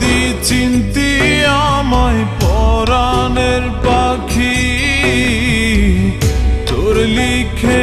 যদি চিনতি আমায় পরাণের পাখি তোর লিখে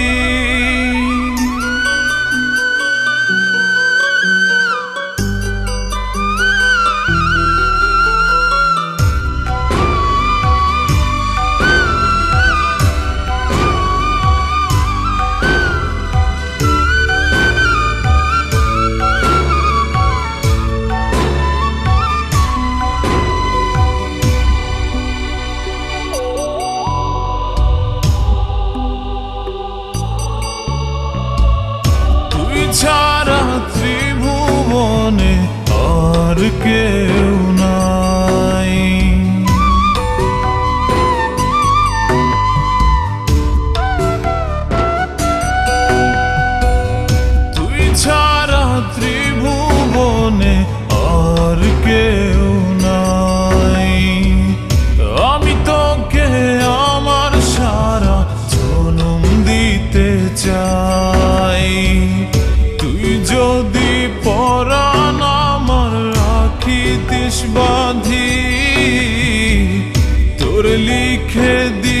কেউ নাই। তুই ছাড়া আর কেউ নাই। আমি তোকে আমার সারা জনম চাই। তুই যদি পরাণ লিখে দিতাম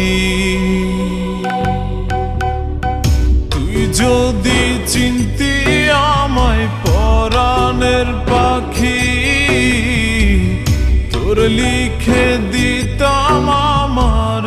তোর লিখে দিতাম আমার